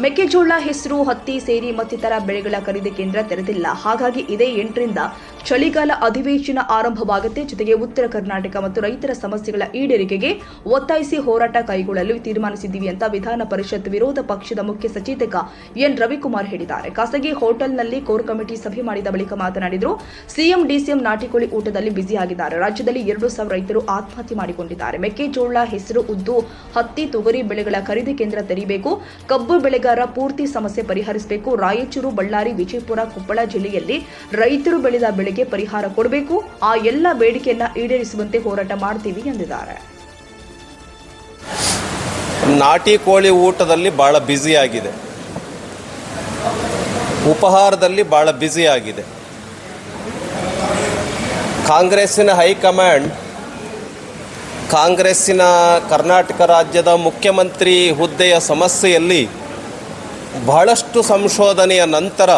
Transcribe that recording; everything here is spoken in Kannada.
ಮೆಕ್ಕೆಜೋಳ, ಹೆಸರು, ಹತ್ತಿ ಸೇರಿ ಮತ್ತಿತರ ಬೆಳೆಗಳ ಖರೀದಿ ಕೇಂದ್ರ ತೆರೆದಿಲ್ಲ. ಹಾಗಾಗಿ ಇದೇ ಎಂಟರಿಂದ ಚಳಿಗಾಲ ಅಧಿವೇಶನ ಆರಂಭವಾಗುತ್ತೆ. ಜೊತೆಗೆ ಉತ್ತರ ಕರ್ನಾಟಕ ಮತ್ತು ರೈತರ ಸಮಸ್ಯೆಗಳ ಈಡೇರಿಕೆಗೆ ಒತ್ತಾಯಿಸಿ ಹೋರಾಟ ಕೈಗೊಳ್ಳಲು ತೀರ್ಮಾನಿಸಿದ್ದೀವಿ ಅಂತ ವಿಧಾನ ಪರಿಷತ್ ವಿರೋಧ ಪಕ್ಷದ ಮುಖ್ಯ ಸಚೇತಕ ಎನ್. ರವಿಕುಮಾರ್ ಹೇಳಿದ್ದಾರೆ. ಖಾಸಗಿ ಹೋಟೆಲ್ನಲ್ಲಿ ಕೋರ್ ಕಮಿಟಿ ಸಭೆ ಮಾಡಿದ ಬಳಿಕ ಮಾತನಾಡಿದರು, ಸಿಎಂ, ಡಿಸಿಎಂ ನಾಟಿಕೋಳಿ ಊಟದಲ್ಲಿ ಬ್ಯುಸಿಯಾಗಿದ್ದಾರೆ ರಾಜ್ಯದಲ್ಲಿ ಎರಡು ಸಾವಿರ ರೈತರು ಆತ್ಮಹತ್ಯೆ ಮಾಡಿಕೊಂಡಿದ್ದಾರೆ. ಮೆಕ್ಕೆಜೋಳ, ಹೆಸರು, ಉದ್ದು, ಹತ್ತಿ, ತೊಗರಿ ಬೆಳೆಗಳ ಖರೀದಿ ಕೇಂದ್ರ ತೆರೀಬೇಕು. ಕಬ್ಬು ಬೆಳೆಗಾರ ಪೂರ್ತಿ ಸಮಸ್ಯೆ ಪರಿಹರಿಸಬೇಕು. ರಾಯಚೂರು, ಬಳ್ಳಾರಿ, ವಿಜಯಪುರ, ಕೊಪ್ಪಳ ಜಿಲ್ಲೆಯಲ್ಲಿ ರೈತರು ಬೆಳೆದ ಬೆಳೆಗೆ ಪರಿಹಾರ ಕೊಡಬೇಕು. ಆ ಎಲ್ಲ ಬೇಡಿಕೆಯನ್ನ ಈಡೇರಿಸುವಂತೆ ಹೋರಾಟ ಮಾಡ್ತೀವಿ ಎಂದಿದ್ದಾರೆ. ನಾಟಿ ಕೋಳಿ ಊಟದಲ್ಲಿ ಭಾಳ ಬ್ಯುಸಿಯಾಗಿದೆ ಉಪಹಾರದಲ್ಲಿ ಭಾಳ ಬ್ಯುಸಿಯಾಗಿದೆ ಕಾಂಗ್ರೆಸ್ಸಿನ ಹೈಕಮಾಂಡ್ ಕಾಂಗ್ರೆಸ್ಸಿನ ಕರ್ನಾಟಕ ರಾಜ್ಯದ ಮುಖ್ಯಮಂತ್ರಿ ಹುದ್ದೆಯ ಸಮಸ್ಯೆಯಲ್ಲಿ ಬಹಳಷ್ಟು ಸಂಶೋಧನೆಯ ನಂತರ